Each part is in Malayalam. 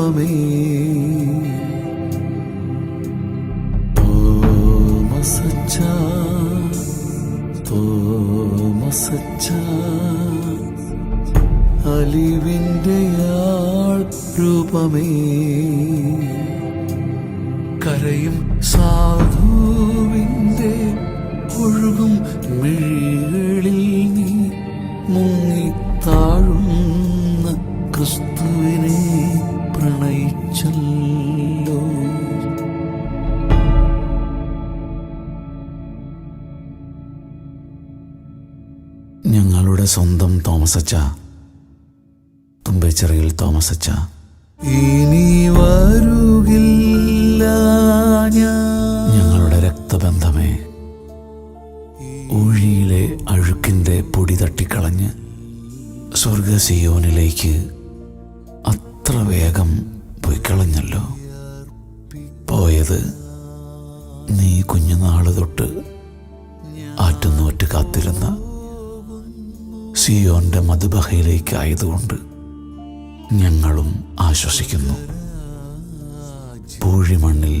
രൂപമേ. തോമസച്ച തോമസച്ച അലിവിന്റെ ആൾ രൂപമേ. കരയും സാധുവിന്റെ ഒഴുകും മിഴികളിൽ നീ മുങ്ങിത്താഴുന്ന സ്വന്തം തോമസച്ച. തുമ്പേച്ചിറയിൽ തോമസച്ച. മധുബഹയിലേക്കായതുകൊണ്ട് ഞങ്ങളും ആശ്വസിക്കുന്നു. പൂഴിമണ്ണിൽ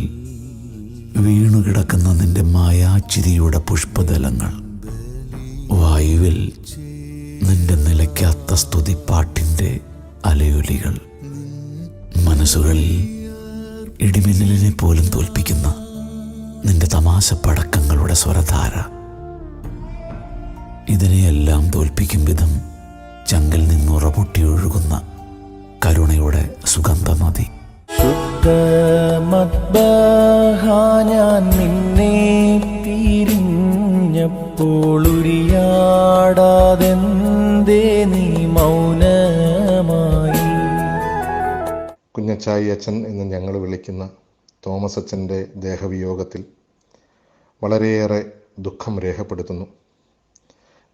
വീണുകിടക്കുന്ന നിന്റെ മായാച്ചിരിയുടെ പുഷ്പതലങ്ങൾ വായുവിൽ നിന്റെ നിലയ്ക്കാത്ത സ്തുതിപ്പാട്ടിന്റെ അലയൊലികൾ മനസ്സുകളിൽ ഇടിമിന്നലിനെ പോലും തോൽപ്പിക്കുന്ന നിന്റെ തമാശ പടക്കങ്ങളുടെ സ്വരധാര. ഇതിനെയെല്ലാം തോൽപ്പിക്കും വിധം ചങ്കിൽ നിന്നുറപൊട്ടി ഒഴുകുന്ന കരുണയുടെ സുഗന്ധ നദി ശുദ്ധമദ്ബഹ ഞാൻ നിന്നെ നീ മൗനമായി കുഞ്ഞച്ചായി അച്ഛൻ എന്ന് ഞങ്ങൾ വിളിക്കുന്ന തോമസ് അച്ഛന്റെ ദേഹവിയോഗത്തിൽ വളരെയേറെ ദുഃഖം രേഖപ്പെടുത്തുന്നു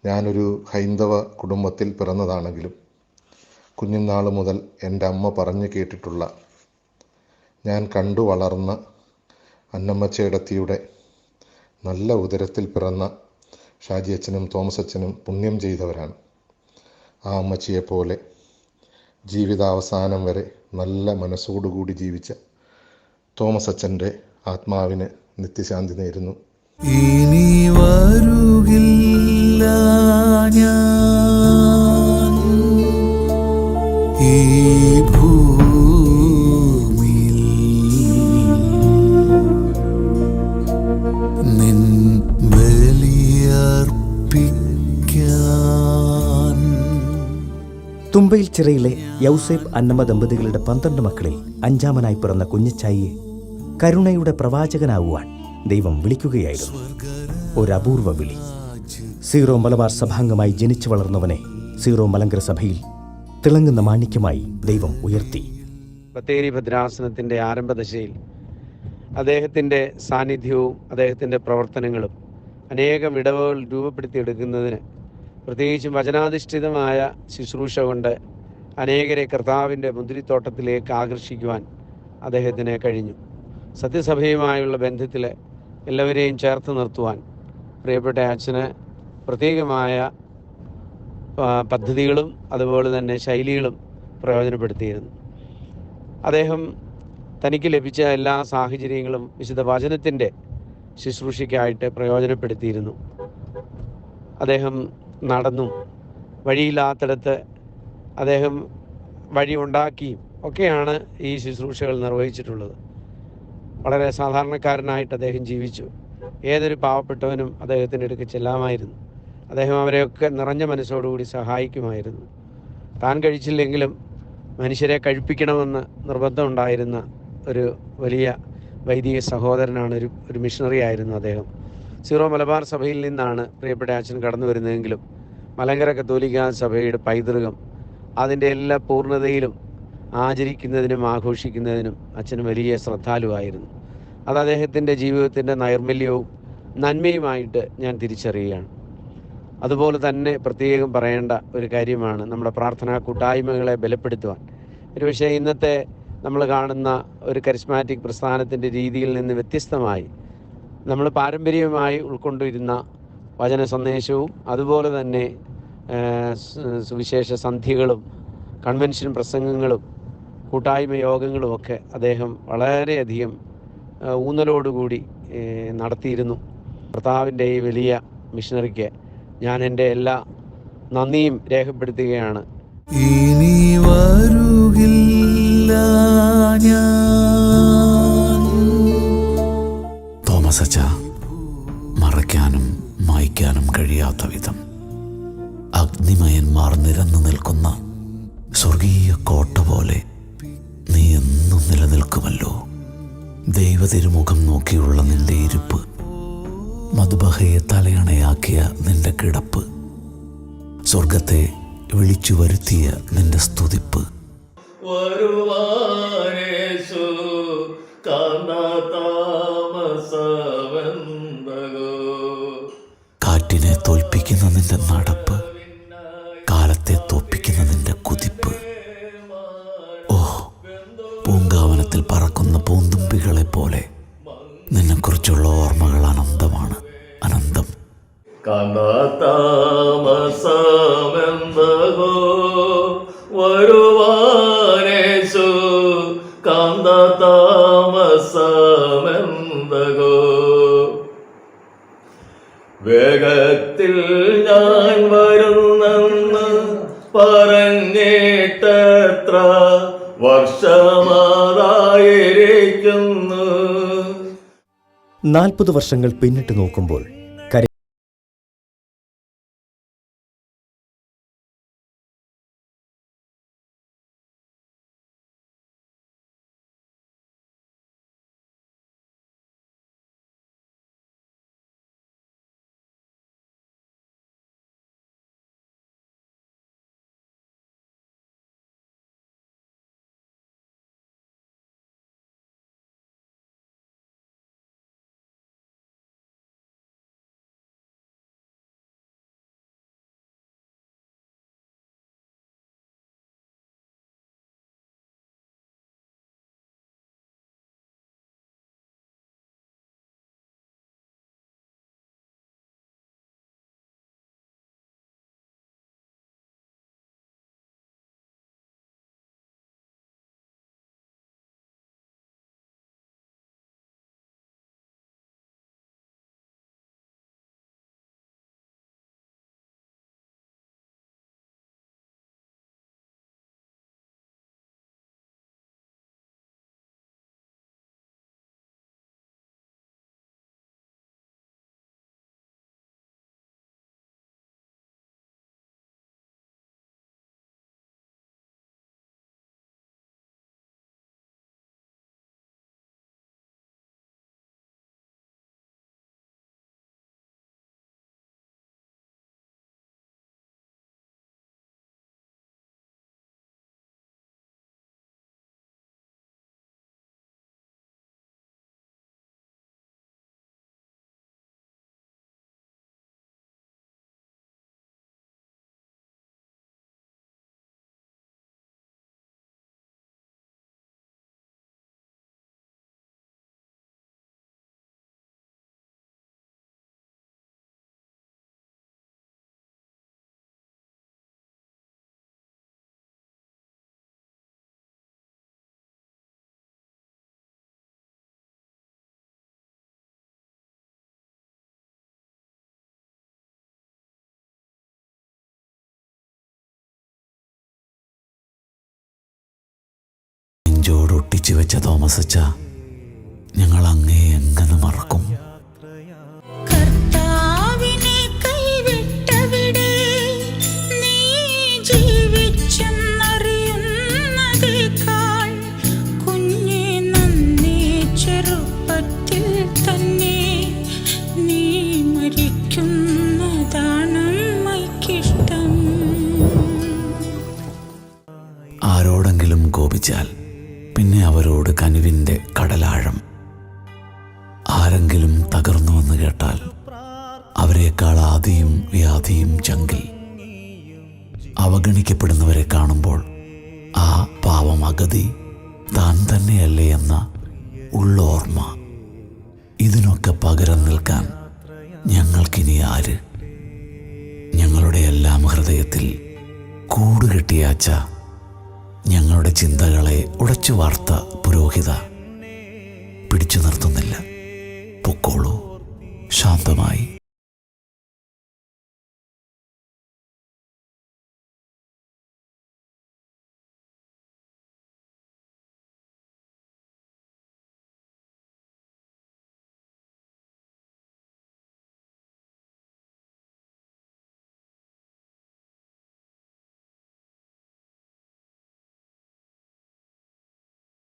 ഞാനൊരു ഹൈന്ദവ കുടുംബത്തിൽ പിറന്നതാണെങ്കിലും കുഞ്ഞുനാൾ മുതൽ എന്റെ അമ്മ പറഞ്ഞു കേട്ടിട്ടുള്ള ഞാൻ കണ്ടു വളർന്ന അന്നമ്മച്ചേടത്തിയുടെ നല്ല ഉദരത്തിൽ പിറന്ന ഷാജി അച്ഛനും തോമസ് അച്ഛനും പുണ്യം ചെയ്തവരാണ്. ആ അമ്മച്ചിയെ അമ്മച്ചിയെപ്പോലെ ജീവിതാവസാനം വരെ നല്ല മനസ്സോടുകൂടി ജീവിച്ച തോമസ് അച്ഛന്റെ ആത്മാവിന് നിത്യശാന്തി നേരുന്നു. ഇനി വരുകില്ല ഞാൻ. തുമ്പയിൽ ചിറയിലെ യൗസേബ് അന്നമ്മ ദമ്പതികളുടെ പന്ത്രണ്ട് മക്കളിൽ അഞ്ചാമനായി പിറന്ന കുഞ്ഞച്ചായിയെ കരുണയുടെ പ്രവാചകനാവുവാൻ ദൈവം വിളിക്കുകയായിരുന്നു. ഒരു വിളി. സീറോ മലബാർ സഭാംഗമായി ജനിച്ചു വളർന്നവനെ സീറോ മലങ്കര സഭയിൽ തിളങ്ങുന്ന മാണിക്യമായി ദൈവം ഉയർത്തി. ബത്തേരി ഭദ്രാസനത്തിന്റെ ആരംഭദശയിൽ അദ്ദേഹത്തിന്റെ സാന്നിധ്യവും അദ്ദേഹത്തിന്റെ പ്രവർത്തനങ്ങളും അനേകം വിടവുകൾ രൂപപ്പെടുത്തിയെടുക്കുന്നതിന് പ്രത്യേകിച്ചും വചനാധിഷ്ഠിതമായ ശുശ്രൂഷ കൊണ്ട് അനേകരെ കർത്താവിന്റെ മുന്തിരിത്തോട്ടത്തിലേക്ക് ആകർഷിക്കുവാൻ അദ്ദേഹത്തിന് കഴിഞ്ഞു. സത്യസഭയുമായുള്ള ബന്ധത്തിൽ എല്ലാവരെയും ചേർത്ത് നിർത്തുവാൻ പ്രിയപ്പെട്ട അച്ഛന് പ്രത്യേകമായ പദ്ധതികളും അതുപോലെ തന്നെ ശൈലികളും പ്രയോജനപ്പെടുത്തിയിരുന്നു. അദ്ദേഹം തനിക്ക് ലഭിച്ച എല്ലാ സാഹചര്യങ്ങളും വിശുദ്ധ വചനത്തിന്റെ ശുശ്രൂഷയ്ക്കായിട്ട് പ്രയോജനപ്പെടുത്തിയിരുന്നു. അദ്ദേഹം നടന്നും വഴിയില്ലാത്തിടത്ത് അദ്ദേഹം വഴി ഉണ്ടാക്കിയും ഒക്കെയാണ് ഈ ശുശ്രൂഷകൾ നിർവഹിച്ചിട്ടുള്ളത്. വളരെ സാധാരണക്കാരനായിട്ട് അദ്ദേഹം ജീവിച്ചു. ഏതൊരു പാവപ്പെട്ടവനും അദ്ദേഹത്തിന്റെ അടുക്ക് ചെല്ലാമായിരുന്നു. അദ്ദേഹം അവരെയൊക്കെ നിറഞ്ഞ മനസ്സോടുകൂടി സഹായിക്കുമായിരുന്നു. താൻ കഴിച്ചില്ലെങ്കിലും മനുഷ്യരെ കഴിപ്പിക്കണമെന്ന് നിർബന്ധമുണ്ടായിരുന്ന ഒരു വലിയ വൈദിക സഹോദരനാണ് ഒരു ഒരു മിഷണറി ആയിരുന്നു അദ്ദേഹം. സീറോ മലബാർ സഭയിൽ നിന്നാണ് പ്രിയപ്പെട്ട അച്ഛൻ കടന്നു വരുന്നതെങ്കിലും മലങ്കര കത്തോലിക്ക സഭയുടെ പൈതൃകം അതിന്റെ എല്ലാ പൂർണതയിലും ആചരിക്കുന്നതിനും ആഘോഷിക്കുന്നതിനും അച്ഛൻ വലിയ ശ്രദ്ധാലുവായിരുന്നു. അത് അദ്ദേഹത്തിന്റെ ജീവിതത്തിന്റെ നൈർമല്യവും നന്മയുമായിട്ട് ഞാൻ തിരിച്ചറിയുകയാണ്. അതുപോലെ തന്നെ പ്രത്യേകം പറയേണ്ട ഒരു കാര്യമാണ് നമ്മുടെ പ്രാർത്ഥനാ കൂട്ടായ്മകളെ ബലപ്പെടുത്തുവാൻ. ഒരുപക്ഷെ ഇന്നത്തെ നമ്മൾ കാണുന്ന ഒരു കരിസ്മാറ്റിക് പ്രസ്ഥാനത്തിന്റെ രീതിയിൽ നിന്ന് വ്യത്യസ്തമായി നമ്മൾ പാരമ്പര്യമായി ഉൾക്കൊണ്ടിരുന്ന വചന സന്ദേശവും അതുപോലെ തന്നെ സുവിശേഷ സന്ധ്യകളും കൺവെൻഷൻ പ്രസംഗങ്ങളും കൂട്ടായ്മ യോഗങ്ങളും ഒക്കെ അദ്ദേഹം വളരെയധികം ഊന്നലോടുകൂടി നടത്തിയിരുന്നു. കർത്താവിന്റെ ഈ വലിയ മിഷനറിക്ക് ഞാൻ എന്റെ എല്ലാ നന്ദിയും രേഖപ്പെടുത്തുകയാണ്. ഇനി വരുകില്ല ഞാൻ. തോമസ് അച്ച മറയ്ക്കാനും മായ്ക്കാനും കഴിയാത്ത വിധം അഗ്നിമയന്മാർ നിരന്നു നിൽക്കുന്ന സ്വർഗീയ കോട്ട പോലെ നീ എന്നും നിലനിൽക്കുമല്ലോ. ദൈവതിരുമുഖം നോക്കിയുള്ള നിന്റെ ഇരിപ്പ് മധുബഹയെ തലയണയാക്കിയ നിന്റെ കിടപ്പ് സ്വർഗത്തെ വിളിച്ചു വരുത്തിയ നിന്റെ സ്തുതിപ്പ്. വരുവാനേശു കാന്താമസവന്തകോ വേഗത്തിൽ ഞാൻ വരുന്നെന്ന് പറഞ്ഞിട്ടത്ര വർഷമാതായിരിക്കുന്നു നാൽപ്പത് വർഷങ്ങൾ പിന്നിട്ട് നോക്കുമ്പോൾ നെഞ്ചോടൊട്ടിച്ചു വെച്ച തോമസച്ച ഞങ്ങൾ അങ്ങേ എങ്ങനെ മറക്കും? വ്യാധിയും ജംഗിൽ അവഗണിക്കപ്പെടുന്നവരെ കാണുമ്പോൾ ആ പാവം അഗതി താൻ തന്നെയല്ലേ എന്ന ഉള്ളോർമ്മ. ഇതിനൊക്കെ പകരം നിൽക്കാൻ ഞങ്ങൾക്കിനി ആര്? ഞങ്ങളുടെ എല്ലാം ഹൃദയത്തിൽ കൂടുകെട്ടിയ അച്ഛ ഞങ്ങളുടെ ചിന്തകളെ ഉടച്ചു വാർത്ത പുരോഹിത പിടിച്ചു നിർത്തുന്നില്ല. പൊക്കോളൂ. ശാന്തമായി.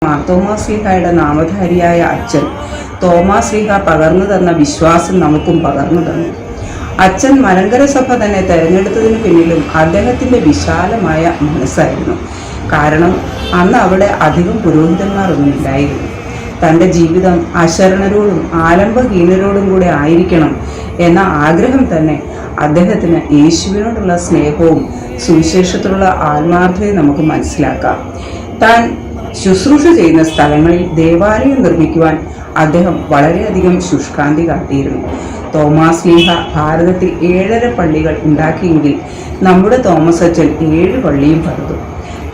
മാർത്തോമാശ്ലീഹായുടെ നാമധാരിയായ അച്ഛൻ. തോമാസ്ലിഹ പകർന്നു തന്ന വിശ്വാസം നമുക്കും പകർന്നു തന്നു. അച്ഛൻ മലങ്കര സഭ തന്നെ തെരഞ്ഞെടുത്തതിന് പിന്നിലും അദ്ദേഹത്തിന്റെ വിശാലമായ മനസ്സായിരുന്നു. കാരണം അന്ന് അവിടെ അധികം പുരോഹിതന്മാരൊന്നുമില്ലായിരുന്നു. തന്റെ ജീവിതം അശരണരോടും ആലംബഹീനരോടും കൂടെ ആയിരിക്കണം എന്ന ആഗ്രഹം തന്നെ അദ്ദേഹത്തിന് യേശുവിനോടുള്ള സ്നേഹവും സുവിശേഷത്തിലുള്ള ആത്മാർത്ഥതയും നമുക്ക് മനസ്സിലാക്കാം. താൻ ശുശ്രൂഷ ചെയ്യുന്ന സ്ഥലങ്ങളിൽ ദേവാലയം നിർമ്മിക്കുവാൻ അദ്ദേഹം വളരെയധികം ശുഷ്കാന്തി കാട്ടിയിരുന്നു. തോമാസ് ലീഹ ഭാരതത്തിൽ ഏഴര പള്ളികൾ ഉണ്ടാക്കിയെങ്കിൽ നമ്മുടെ തോമസ് അച്ഛൻ ഏഴ് പള്ളിയും പണിതു.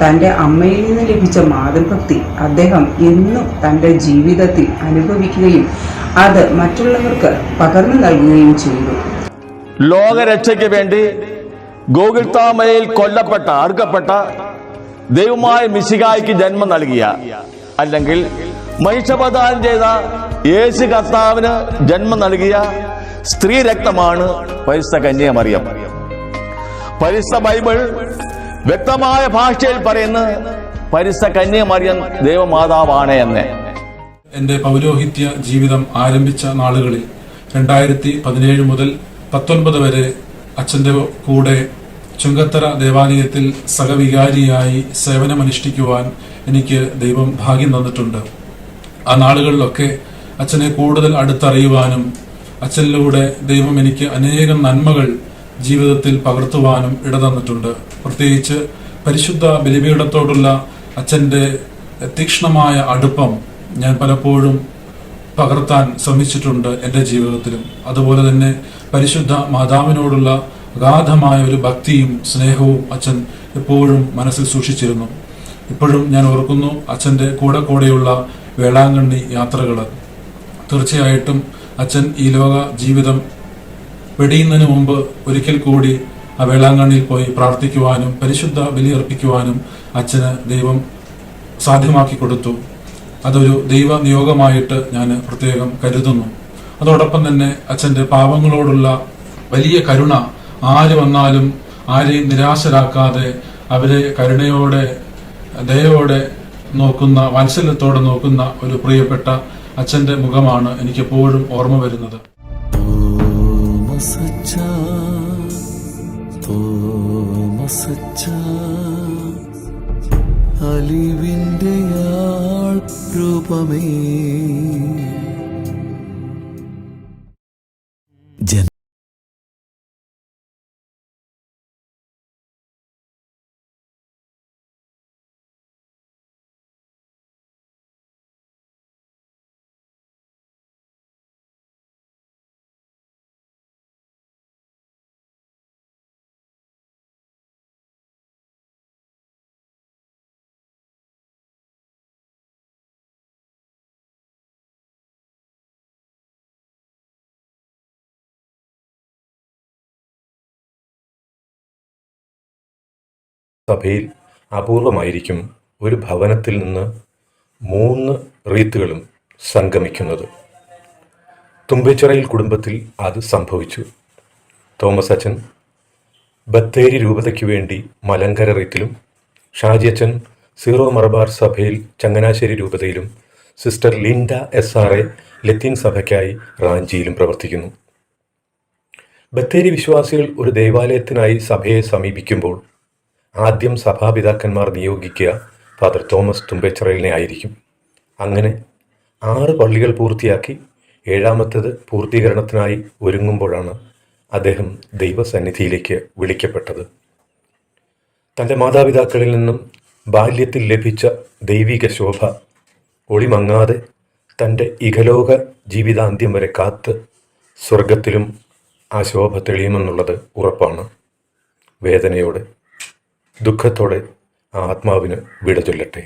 തന്റെ അമ്മയിൽ നിന്ന് ലഭിച്ച മാതൃഭക്തി അദ്ദേഹം എന്നും തന്റെ ജീവിതത്തിൽ അനുഭവിക്കുകയും അത് മറ്റുള്ളവർക്ക് പകർന്നു നൽകുകയും ചെയ്തു. ലോകരക്ഷയ്ക്ക് വേണ്ടി ഗോകുൽത്താമയിൽ കൊല്ലപ്പെട്ട അറുക്കപ്പെട്ട ദൈവമായ മിശികായ്ക്ക് ജന്മം നൽകിയ. അല്ലെങ്കിൽ മഹിഷപദാനം ചെയ്ത യേശു കർത്താവിന് ജന്മം നൽകിയ സ്ത്രീ രക്തമാണ് പരിശുദ്ധ കന്യാമറിയം പരിശുദ്ധ ബൈബിൾ വ്യക്തമായ ഭാഷയിൽ പറയുന്ന പരിശുദ്ധ കന്യമറിയം ദൈവമാതാവാണ് എന്ന്. എന്റെ പൗരോഹിത്യ ജീവിതം ആരംഭിച്ച നാളുകളിൽ രണ്ടായിരത്തി പതിനേഴ് മുതൽ പത്തൊൻപത് വരെ അച്ഛന്റെ കൂടെ ചുങ്കത്തറ ദേവാലയത്തിൽ സഹവികാരിയായി സേവനമനുഷ്ഠിക്കുവാൻ എനിക്ക് ദൈവം ഭാഗ്യം തന്നിട്ടുണ്ട്. ആ നാളുകളിലൊക്കെ അച്ഛനെ കൂടുതൽ അടുത്തറിയുവാനും അച്ഛനിലൂടെ ദൈവം എനിക്ക് അനേകം നന്മകൾ ജീവിതത്തിൽ പകർത്തുവാനും ഇടതന്നിട്ടുണ്ട്. പ്രത്യേകിച്ച് പരിശുദ്ധ ബലിപീഠത്തോടുള്ള അച്ഛന്റെ തീക്ഷ്ണമായ അടുപ്പം ഞാൻ പലപ്പോഴും പകർത്താൻ ശ്രമിച്ചിട്ടുണ്ട് എന്റെ ജീവിതത്തിലും. അതുപോലെ തന്നെ പരിശുദ്ധ മാതാവിനോടുള്ള അഗാധമായ ഒരു ഭക്തിയും സ്നേഹവും അച്ഛൻ എപ്പോഴും മനസ്സിൽ സൂക്ഷിച്ചിരുന്നു. ഇപ്പോഴും ഞാൻ ഓർക്കുന്നു അച്ഛന്റെ കൂടെ കൂടെയുള്ള വേളാങ്കണ്ണി യാത്രകൾ തീർച്ചയായിട്ടും അച്ഛൻ ഈ ലോക ജീവിതം വെടിയുന്നതിന് മുമ്പ് ഒരിക്കൽ കൂടി ആ വേളാങ്കണ്ണിയിൽ പോയി പ്രാർത്ഥിക്കുവാനും പരിശുദ്ധ ബലിയർപ്പിക്കുവാനും അച്ഛന് ദൈവം സാധ്യമാക്കി കൊടുത്തു. അതൊരു ദൈവ നിയോഗമായിട്ട് ഞാൻ പ്രത്യേകം കരുതുന്നു. അതോടൊപ്പം തന്നെ അച്ഛന്റെ പാവങ്ങളോടുള്ള വലിയ കരുണ ആര് വന്നാലും ആരെയും നിരാശരാക്കാതെ അവരെ കരുണയോടെ ദയോടെ നോക്കുന്ന വാത്സല്യത്തോടെ നോക്കുന്ന ഒരു പ്രിയപ്പെട്ട അച്ഛന്റെ മുഖമാണ് എനിക്കെപ്പോഴും ഓർമ്മ വരുന്നത്. അലിവിന്റെ രൂപമേ സഭയിൽ അപൂർവമായിരിക്കും ഒരു ഭവനത്തിൽ നിന്ന് മൂന്ന് റീത്തുകളും സംഗമിക്കുന്നത്. തുമ്പച്ചിറയിൽ കുടുംബത്തിൽ അത് സംഭവിച്ചു. തോമസ് അച്ഛൻ ബത്തേരി രൂപതയ്ക്ക് വേണ്ടി മലങ്കര റീത്തിലും ഷാജി അച്ഛൻ സീറോ മറബാർ സഭയിൽ Changanassery രൂപതയിലും sister Linda S R A ലത്തീൻ സഭയ്ക്കായി റാഞ്ചിയിലും പ്രവർത്തിക്കുന്നു. ബത്തേരി വിശ്വാസികൾ ഒരു ദേവാലയത്തിനായി സഭയെ സമീപിക്കുമ്പോൾ ആദ്യം സഭാപിതാക്കന്മാർ നിയോഗിക്കുക ഫാദർ തോമസ് തുമ്പേച്ചിറയിലിനെ ആയിരിക്കും. അങ്ങനെ ആറ് പള്ളികൾ പൂർത്തിയാക്കി ഏഴാമത്തേത് പൂർത്തീകരണത്തിനായി ഒരുങ്ങുമ്പോഴാണ് അദ്ദേഹം ദൈവസന്നിധിയിലേക്ക് വിളിക്കപ്പെട്ടത്. തന്റെ മാതാപിതാക്കളിൽ നിന്നും ബാല്യത്തിൽ ലഭിച്ച ദൈവിക ശോഭ ഒളിമങ്ങാതെ തന്റെ ഇഹലോക ജീവിതാന്ത്യം വരെ കാത്ത് സ്വർഗത്തിലും ആ ശോഭ തെളിയുമെന്നുള്ളത് ഉറപ്പാണ്. വേദനയോടെ ദുഃഖത്തോടെ ആത്മാവിന് വിട ചൊല്ലട്ടെ.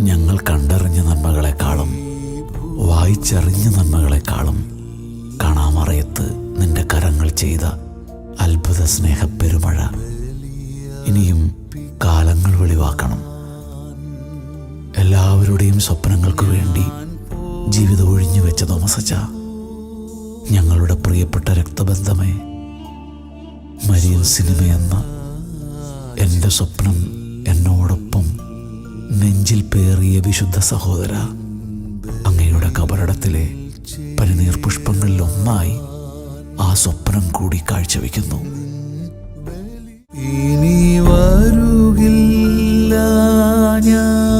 ഞങ്ങൾ കണ്ടറിഞ്ഞ നന്മകളെക്കാളും വായിച്ചറിഞ്ഞ നന്മകളെക്കാളും കാണാമറയത്ത് നിന്റെ കരങ്ങൾ ചെയ്ത അത്ഭുത സ്നേഹപ്പെരുമഴ ഇനിയും കാലങ്ങൾ വെളിവാക്കണം. എല്ലാവരുടെയും സ്വപ്നങ്ങൾക്ക് വേണ്ടി ജീവിതം ഒഴിഞ്ഞു വെച്ച തോമസച്ച ഞങ്ങളുടെ പ്രിയപ്പെട്ട രക്തബന്ധമേ. മരിയൻ സിനിമയെന്ന എന്റെ സ്വപ്നം എന്നോടൊപ്പം നെഞ്ചിൽ പേറിയ വിശുദ്ധ സഹോദര അങ്ങയുടെ കബറടത്തിലെ പനിനീർ പുഷ്പങ്ങളിൽ ഒന്നായി ആ സ്വപ്നം കൂടി കാഴ്ചവെക്കുന്നു. ഇനി വരുകില്ല ഞാൻ.